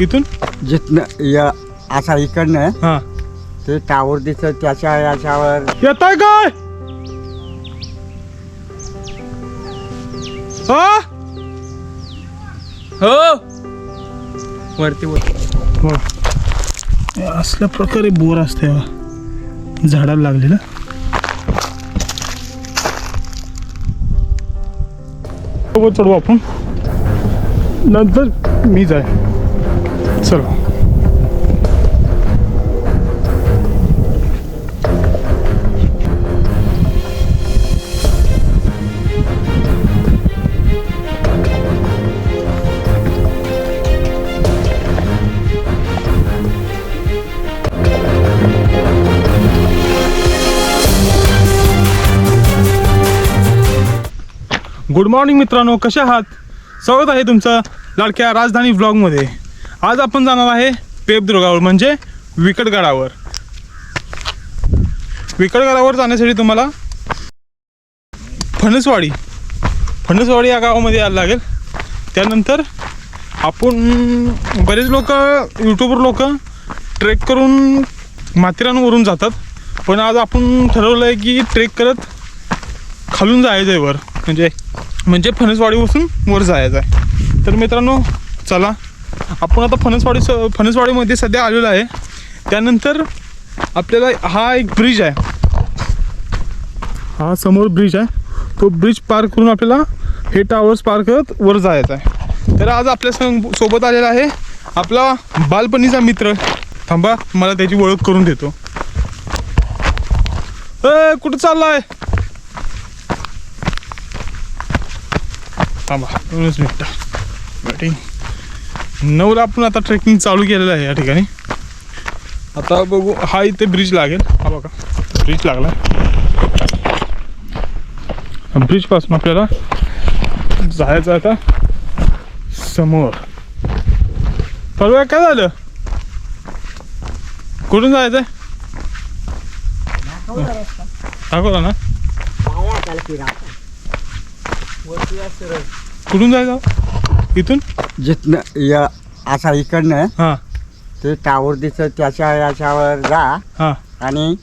इथून? जिथनं या असा इकडनं हा. ते टावर दिसत त्याच्या याच्यावर. येत आहे काय? हा? हो. वरती वर हो. असल्या प्रकारे बोर असते हा. झाडाला लागलेलं. सोबत चढू आपण. नंतर मी जाय चलो. गुड मॉर्निंग मित्रांनो कसे आहात? स्वागत आहे तुमचं लाडक्या राजधानी ब्लॉगमध्ये आज आपण जाणार आहे पेपदुर्गावर म्हणजे विकटगडावर विकटगडावर जाण्यासाठी तुम्हाला फणसवाडी फणसवाडी या गावामध्ये यायला लागेल. त्यानंतर आपण बरेच लोक यूट्यूबर लोक ट्रेक करून माथेरानवरून जातात. पण आज आपण ठरवलं आहे की ट्रेक करत खालून जायचं आहे वर. म्हणजे म्हणजे फणसवाडीपासून वर जायचं आहे. तर मित्रांनो चला आपण आता फणसवाडी स फणसवाडीमध्ये सध्या आलेलो आहे. त्यानंतर आपल्याला हा एक ब्रिज आहे. हा समोर ब्रिज आहे. तो ब्रिज पार करून आपल्याला हे टावर्स पार करत वर जायचं आहे. तर आज आपल्या संग सोबत आलेला आहे आपला बालपणीचा मित्र. थांबा मला त्याची ओळख करून देतो. ए कुठं चाललाय? थांबा दोनच मिनटं. बॅटिंग नऊला आपण आता ट्रेकिंग चालू केलेलं आहे या ठिकाणी. आता बघू हा इथे ब्रिज लागेल. हा बघा ब्रिज लागला. ब्रिजपासून आपल्याला जायचं आता समोर. परवा काय झालं? कुठून जायचं दाखवला ना? कुठून जायचं? इथून? जिथनं या असा इकडनं हां. ते टावर दिसत त्याच्या याच्यावर जा हां. आणि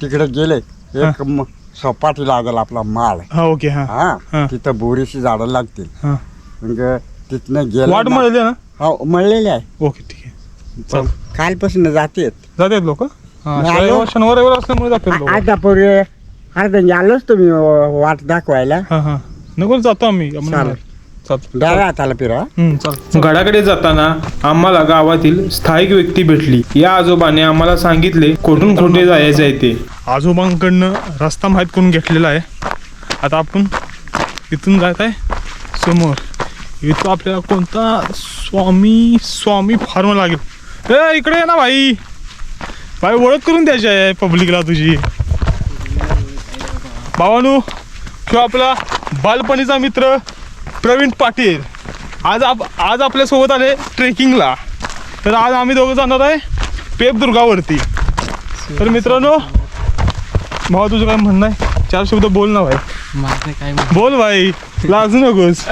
तिकडे गेले. एक म- सपाटी लागेल आपला माळ. हां ओके हां. हा. हा. तिथं बोरीची झाडं लागतील. हां. मग तिथनं गेलं वाट मिळाली ना? हो मळलेले आहे. ओके ठीक आहे. चल. कालपासून जातेत. जातात लोक? नाही आलो. शनिवार रविवार असल्यामुळे जातात लोक. पूर्वी अर्धा आलोच तुम्ही वाट दाखवायला. हां हां. नको जातो आम्ही आपण चालेल. चालतो डाव्या हाताला फिरवा. हम्म, चालतं. गडाकडे जाताना आम्हाला गावातील स्थायिक व्यक्ती भेटली. या आजोबाने आम्हाला सांगितले कुठून कुठे जायचं आहे ते? आजोबांकडनं रस्ता माहीत करून घेतलेला आहे. आता आपण इथून जात आहे समोर. इथं आपल्याला कोणता स्वामी स्वामी फार्म लागेल. ए इकडे ये ना भाई. भाई ओळख करून द्यायची आहे पब्लिकला तुझी. भावानू किंवा आपला बालपणीचा मित्र प्रवीण पाटील. आज आप आज आपल्यासोबत आले ट्रेकिंगला. तर आज आम्ही दोघं जाणार आहे पेपदुर्गावरती. तर मित्रांनो भावा तुझं काय म्हणणं आहे? चार शब्द बोल ना भाई. माझं काय बोल भाई लाजू नकोस.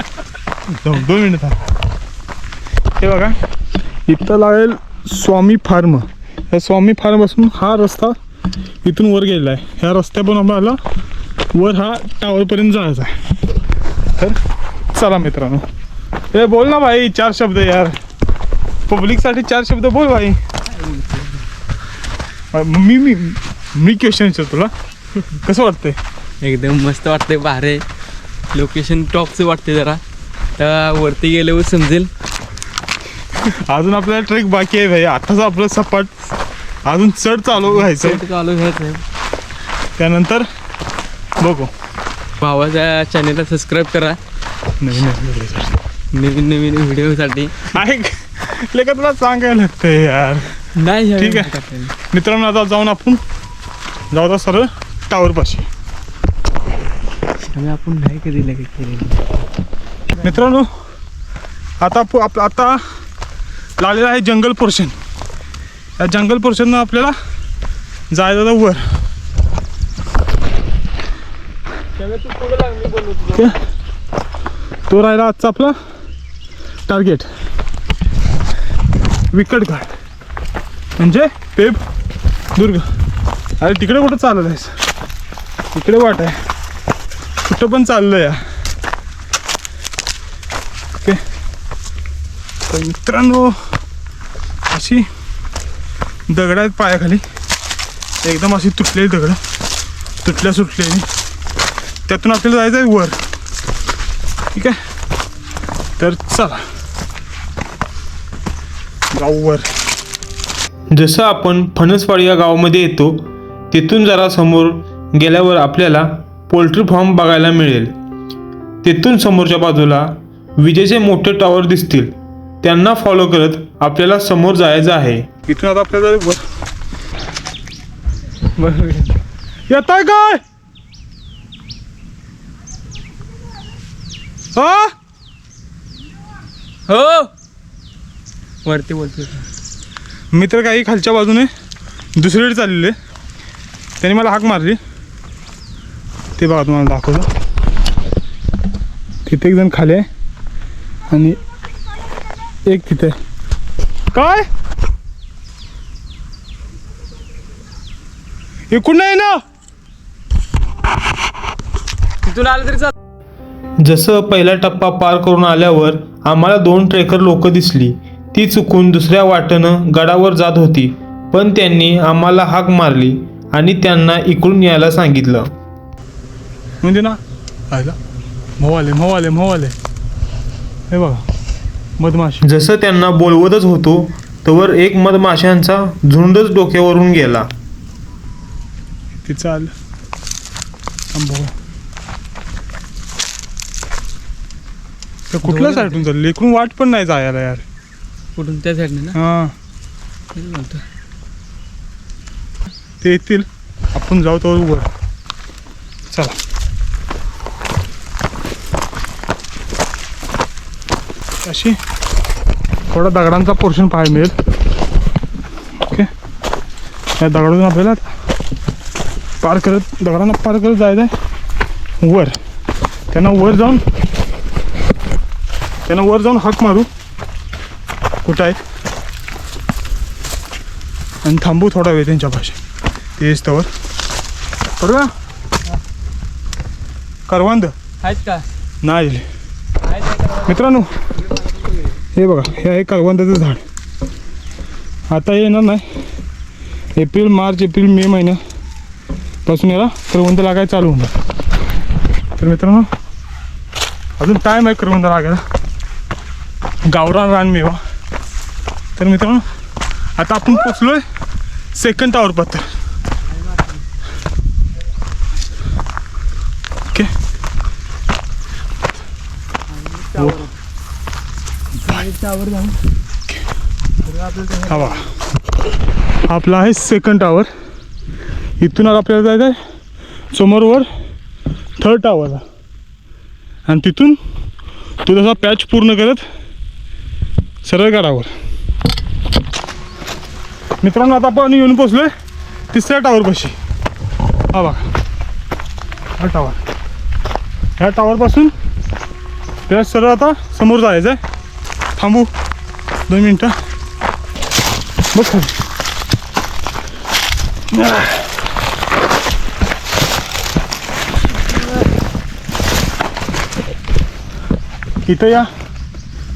दोन दोन मिनिट थांब. हे बघा इथं लागेल स्वामी फार्म. या स्वामी फार्मपासून हा रस्ता इथून वर गेलेला आहे. ह्या रस्त्यापासून आम्हाला वर हा टावरपर्यंत जायचा आहे. तर चला मित्रांनो. हे बोल ना भाई चार शब्द यार. पब्लिकसाठी चार शब्द बोल भाई. मी मी मी क्वेश्चन तुला. कसं वाटतंय? एकदम मस्त वाटतंय भारे. लोकेशन टॉपचं वाटते जरा. तर वरती गेल्यावर समजेल. अजून आपल्याला ट्रेक बाकी आहे भाई. आताच आपलं सपाट अजून चढ चालू व्हायचं. चालू घ्यायचं त्यानंतर बघू. भावाच्या चॅनेलला सबस्क्राईब करा. नवीन नवीन. नवीन नवीन व्हिडिओसाठी ऐक लेका तुला सांगायला लागतंय यार. नाही ठीक आहे. मित्रांनो आता जाऊन आपण जाऊ आता सरळ टावर पाशी. आम्ही आपण नाही कधी लगेच केलेलं. मित्रांनो आता आप आता लागलेलं आहे जंगल पोर्शन या जंगल पोर्शननं आपल्याला जायचं होतं वर. तो राहिला आजचा आपला टार्गेट विकट घाट. म्हणजे पेप दुर्ग. अरे तिकडे कुठं चालत आहेस? तिकडे वाट आहे. कुठं पण चाललं या. ओके. तर मित्रांनो अशी दगड आहेत पायाखाली. एकदम अशी तुटलेली दगड. तुटल्या सुटलेली. त्यातून आपल्याला जायचं आहे वर. ठीक आहे? तर चला. जाऊ वर जसं आपण फणसवाडी या गावामध्ये येतो तिथून जरा समोर गेल्यावर आपल्याला पोल्ट्री फार्म बघायला मिळेल. तिथून समोरच्या बाजूला विजेचे मोठे टॉवर दिसतील. त्यांना फॉलो करत आपल्याला समोर जायचं आहे. इथून आता आपल्याला येत आहे काय हा हो. वरती बोलतो मित्र काही खालच्या बाजूने दुसरीकडे चाललेले. त्यांनी मला हाक मारली. ते बघा तुम्हाला दाखवतो. तिथे एक जण खाली आहे. आणि एक तिथे. काय? एकूण नाही ना? तिथून आलं तरी चाल जसं पहिला टप्पा पार करून आल्यावर आम्हाला दोन ट्रेकर लोक दिसली. ती चुकून दुसऱ्या वाटेनं गडावर जात होती. पण त्यांनी आम्हाला हाक मारली आणि त्यांना इकडून यायला सांगितलं. म्हणजे ना? आयला. मवाले मवाले मवाले. हे बघा. मधमाशी. जसं त्यांना बोलवतच होतो तवर एक मधमाशांचा झुंडच डोक्यावरून गेला. ते चाल. थांब बघू. तर कुठल्या साईडून चालले इकडून वाट पण नाही जायला यार. कुठून? त्या साईडने ना? हां. तेच म्हणतो. ते येतील. आपण जाऊ तर वर. चला. अशी. थोडा दगडांचा पोर्शन पाहायला मिळेल. ओके या दगडातून आपल्याला पार करत दगडांना पार करत जायचं आहे वर. त्यांना वर जाऊन त्यांना वर जाऊन हाक मारू. कुठं आहेत? आणि थांबू थोडा वेळ त्यांच्या भाषेत तेच तवर. बरोबर करवंद. आहेत का? नाही दिले? मित्रांनो हे बघा हे आहे करवंदाचं झाड. आता येणार नाही. एप्रिल मार्च एप्रिल मे महिन्यापासून याला करवंद लागायला चालू होणार. तर मित्रांनो अजून टाईम आहे करवंद लागायला. गावरान रानमेवा तर मित्रांनो आता आपण पोचलोय सेकंड टावर पत्तर ओके हो. हा बघा. आपला आहे सेकंड टावर इथून आता आपल्याला जायचं आहे समोरवर थर्ड टावरला आणि तिथून तो तसा पॅच पूर्ण करत सरळ गडावर. मित्रांनो आता आपण येऊन पोचलोय तिसऱ्या टावरपाशी हा बघा. हा टावर ह्या टावरपासून त्या सरळ आता समोर जायचं आहे थांबू. दोन मिनटं. बघ इथं या.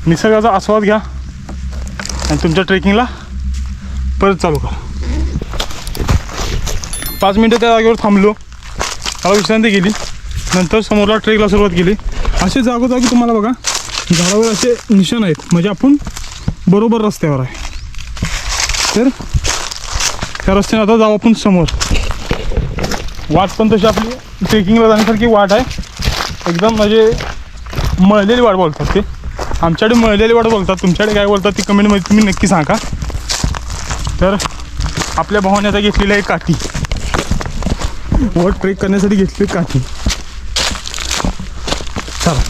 निसर्गाचा आस्वाद घ्या. आणि तुमच्या ट्रेकिंगला परत चालू करा. पाच मिनटं त्या जागेवर थांबलो. मला विश्रांती गेली नंतर समोरला ट्रेकला सुरुवात केली. असे जागोजागी तुम्हाला बघा झाडावर असे निशाण आहेत. म्हणजे आपण बरोबर रस्त्यावर आहे. तर त्या रस्त्याने आता जाऊ आपण समोर. वाट पण तशी आपली ट्रेकिंगला जाण्यासारखी वाट आहे. एकदम म्हणजे मळलेली वाट बोलतात ते. आमच्याकडे मळलेली वाट बोलतात तुमच्याकडे काय बोलतात ती कमेंटमध्ये तुम्ही नक्की सांगा. तर आपल्या भावाने आता घेतलेली आहे काठी. वर ट्रेक करण्यासाठी घेतली काठी. चला.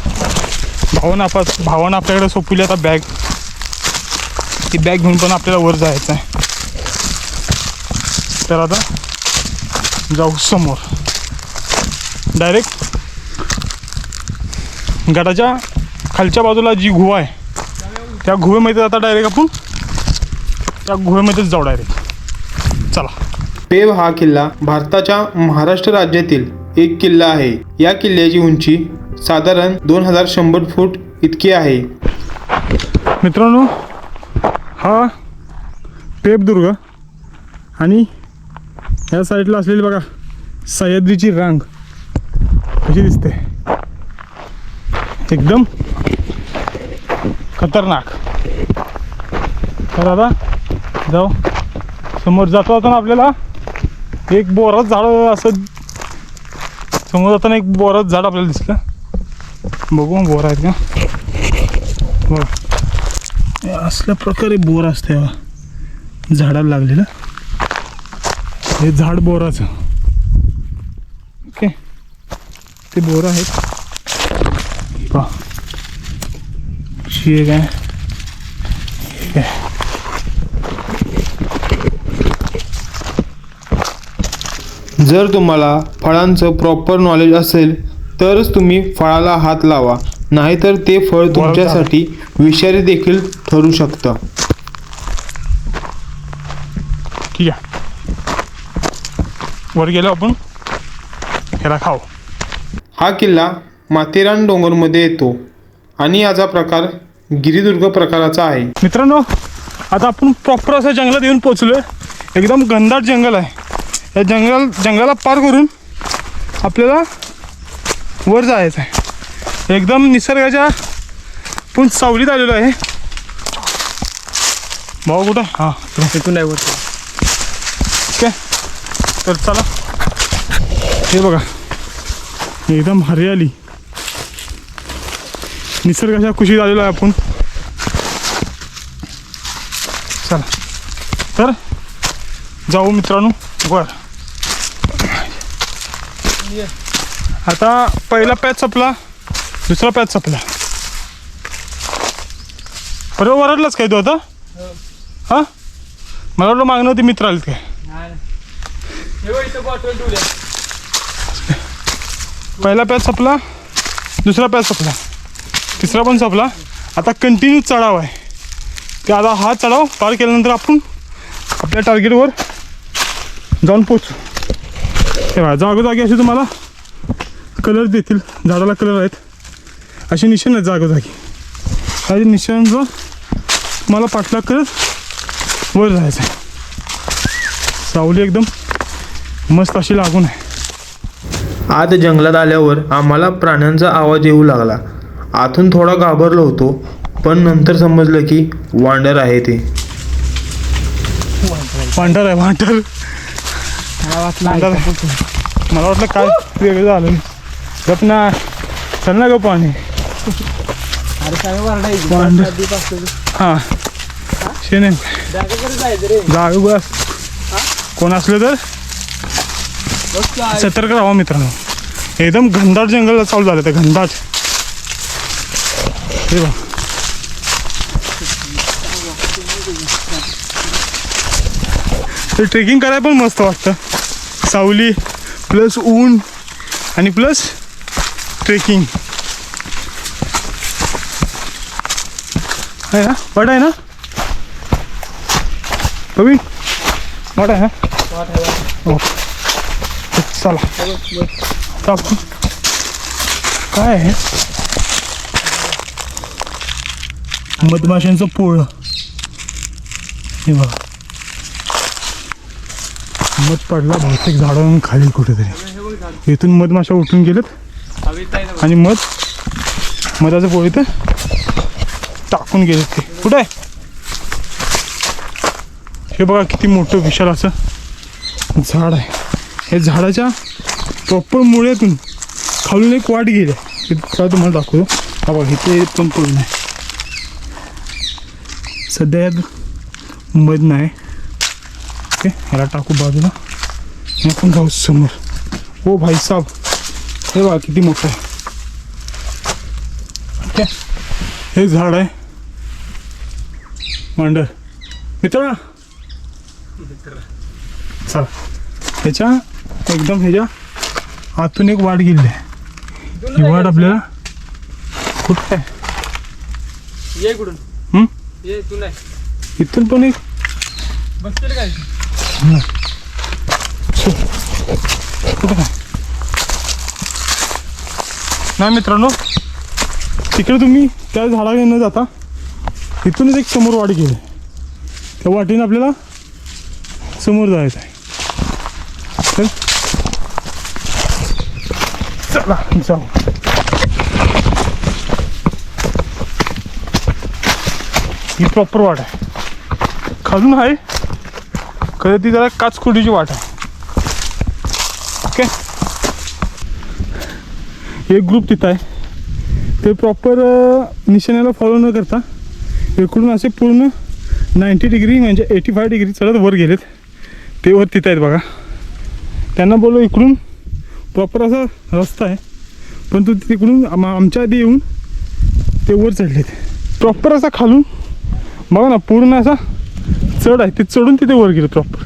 भावानं आप भावानं आपल्याकडे सोपवली आता बॅग ती बॅग घेऊन पण आपल्याला वर जायचं आहे. तर आता जाऊ समोर. डायरेक्ट गडाच्या खालच्या बाजूला जी गुहा आहे त्या गुहेमध्ये आता डायरेक्ट आपण त्या गुहेमध्येच जाऊ डायरेक्ट चला. पेव हा किल्ला भारताच्या महाराष्ट्र राज्यातील एक किल्ला आहे. या किल्ल्याची उंची साधारण दोन हजार शंभर फूट इतकी आहे. मित्रांनो हा पेपदुर्ग आणि या साईडला असलेली बघा सह्याद्रीची रांग कशी दिसते. एकदम खतरनाक. तर आता जाऊ. समोर जातो आता आपल्याला. एक बोराच झाड असं समोर जाताना एक बोराच झाड आपल्याला दिसलं. बघू बोर आहेत का? बघ असल्या प्रकारे बोर असते झाडाला लागलेलं. हे झाड बोराचं. ओके. ते बोर आहेत. पहा. आहे एक आहे. जर तुम्हाला फळांचं प्रॉपर नॉलेज असेल तरच तुम्ही फळाला हात लावा. नाहीतर ते फळ तुमच्यासाठी विषारी देखील ठरू शकतं. ठीक आहे. वर गेलो आपण. ह्याला खाऊ. हा किल्ला माथेरान डोंगरमध्ये येतो. आणि याचा प्रकार गिरिदुर्ग प्रकाराचा आहे. मित्रांनो आता आपण प्रॉपर असं जंगलात येऊन पोचलोय एकदम घनदाट जंगल आहे. या जंगल जंगलाला पार करून आपल्याला वर जायचं आहे एकदम निसर्गाच्या पण सावलीत आलेलो आहे. भाऊ कुठं? हां तिथून नाही वरती. ओके. तर चला. हे बघा. एकदम हरियाली. निसर्गाच्या खुशी आलेलो आहे आपण. चला. तर जाऊ मित्रांनो वर. आता पहिला पॅच संपला दुसरा पॅच संपला. बरोबर वरडलाच काय तू आता? हां? मला वाटलं मागणं होती मित्र आलेत काय. पहिला पॅच संपला दुसरा पॅच संपला. तिसरा पण संपला. आता कंटिन्यू चढाव आहे. ते आता हा चढाव पार केल्यानंतर आपण आपल्या टार्गेटवर जाऊन पोचू तेव्हा जागोजागी असे तुम्हाला कलर देतील. झाडाला कलर आहेत. असे निशाण आहेत जागोजागी. काही निशांचं मला पाठलाग करत वर जायचं आहे. सावली एकदम मस्त अशी लागून आहे. आत जंगलात आल्यावर आम्हाला प्राण्यांचा आवाज येऊ लागला. आतून थोडा घाबरलो होतो पण नंतर समजलं की वांडर आहे ते. वांटर आहे वांटर मला वाटलं वांटर ऐका आहे. मला वाटलं काय वेगळं झालं. गप ना. चल ना गप पाणी. अरे काय वरडायची वांडर. हां. शेने जाग बस. कोण असलं तर? सतर्क राहा मित्रांनो. एकदम घनदाट जंगल चालू झालं ते घनदाट. हे ट्रेकिंग करायला पण मस्त वाटतं. सावली प्लस ऊन आणि प्लस ट्रेकिंग आहे ना? वाट आहे ना? प्रवीण? वाट आहे ना? हो. चला. काय आहे मधमाशांचं पोळं. हे बघा. मध पडला बहुतेक झाडावरून खाली कुठेतरी. इथून मधमाशा उठून गेलेत. आणि मध मधाचं पोळी तर टाकून गेलेत ते. कुठे आहे? हे बघा किती मोठं विशाल असं झाड आहे. हे झाडाच्या प्रॉपर मुळ्यातून खालून एक वाट गेली आहे. तुम्हाला दाखवतो. हा बघा इथे पण पडून आहे सध्या यात मध नाही. ओके ह्याला टाकू बाजूला. आपण जाऊ समोर. ओ भाई साहब हे बघा किती मोठं आहे. ओके हे झाड आहे. मांडर. मित्र चला. ह्याच्या एकदम ह्याच्या आतून एक वाट गेली आहे. ही वाट आपल्याला कुठं आहे? ये तू नाही. इथून पण एक? बसतील काय? कुठं काय? नाही मित्रांनो तिकडे तुम्ही त्या झाडाकडे न जाता इथूनच एक समोर वाडी गेली त्या वाटेने आपल्याला समोर जायचं आहे. चल. चला जाऊ ही प्रॉपर वाट आहे. खालून आहे. खरं ती जरा काचकुटीची वाट आहे. ओके? एक ग्रुप तिथं आहे. ते प्रॉपर निशाण्याला फॉलो न करता इकडून असे पूर्ण नाईंटी डिग्री म्हणजे एटी फाय डिग्री चढत वर गेलेत. ते वर तिथं आहेत बघा. त्यांना बोललो इकडून प्रॉपर असा रस्ता आहे. पण तू तिकडून आमच्या आधी येऊन ते वर चढलेत. प्रॉपर असा खालून बघा ना पूर्ण असा चढ आहे. ते चढून तिथे वर गेले प्रॉपर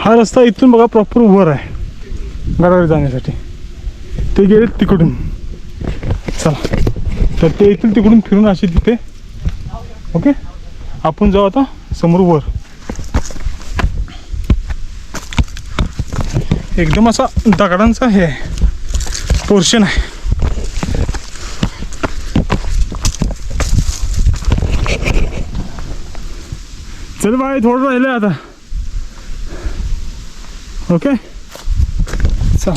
हा रस्ता इथून बघा प्रॉपर वर आहे. गडावर जाण्यासाठी. ते गेले तिकडून. चला. तर ते येतील तिकडून फिरून असे तिथे. ओके? आपण जाऊ आता समोर वर. एकदम असा दगडांचा हे आहे. पोर्शन आहे. चल बाय थोडं राहिलं आता ओके चला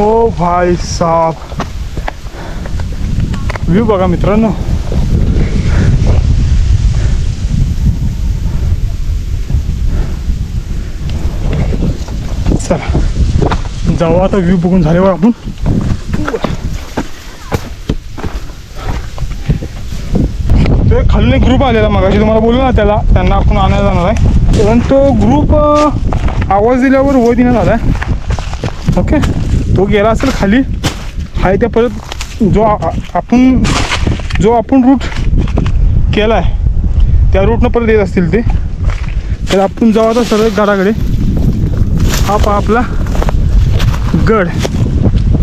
ओ भाई साहब व्ह्यू बघा मित्रांनो चला. जाऊ आता व्ह्यू बघून झाल्यावर आपण. तो खालून एक ग्रुप आलेला मगाशी तुम्हाला बोलू ना त्याला त्यांना आपण आणायला जाणार आहे. कारण तो ग्रुप आवाज दिल्यावर वय दिला झाला आहे ओके तो गेला असेल खाली आहे त्या परत जो आपण जो आपण रूट केला आहे त्या रूटनं परत येत असतील ते. तर आपण जाऊ आता सरळ गडाकडे हा पहा आपला गड.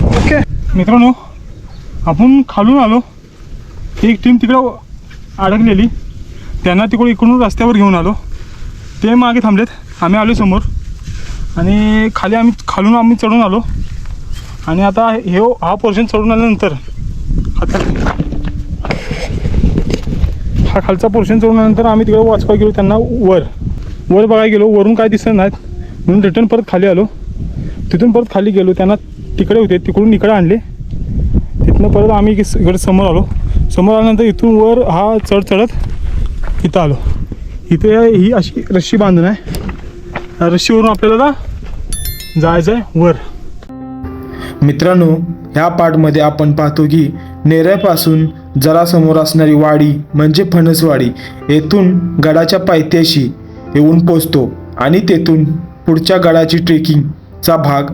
ओके. मित्रांनो आपण खालून आलो. एक टीम तिकडं अडकलेली. त्यांना तिकडून इकडून रस्त्यावर घेऊन आलो. ते मागे थांबलेत. आम्ही आलो समोर. आणि खाली आम्ही खालून आम्ही चढून आलो. आणि आता हे हा पोर्शन चढून आल्यानंतर आता हा खालचा पोर्शन चढून आल्यानंतर आम्ही तिकडे वाचवा गेलो त्यांना वर. वर बघायला गेलो. वरून काय दिसत नाहीत. म्हणून रिटर्न परत खाली आलो. तिथून परत खाली गेलो. त्यांना तिकडे होते. तिकडून इकडे आणले. तिथनं परत आम्ही इकडे समोर आलो. समोर आल्यानंतर इथून वर हा चढ चढत इथं आलो. इथे ही अशी रस्सी बांधून आहे. रश्शीवरून रस्सीवरून आपल्याला ना जायचं आहे वर. मित्रांनो ह्या पार्टमध्ये आपण पाहतो की नेऱ्यापासून जरा समोर असणारी वाडी म्हणजे फणसवाडी येथून गडाच्या पायथ्याशी येऊन पोचतो आणि तेथून पुढच्या गडाची ट्रेकिंगचा भाग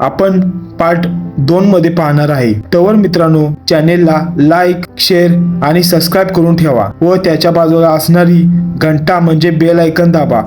आपण पार्ट दोनमध्ये पाहणार आहे. तवर मित्रांनो चॅनेलला लाईक शेअर आणि सबस्क्राईब करून ठेवा व त्याच्या बाजूला असणारी घंटा म्हणजे बेल ऐकन दाबा.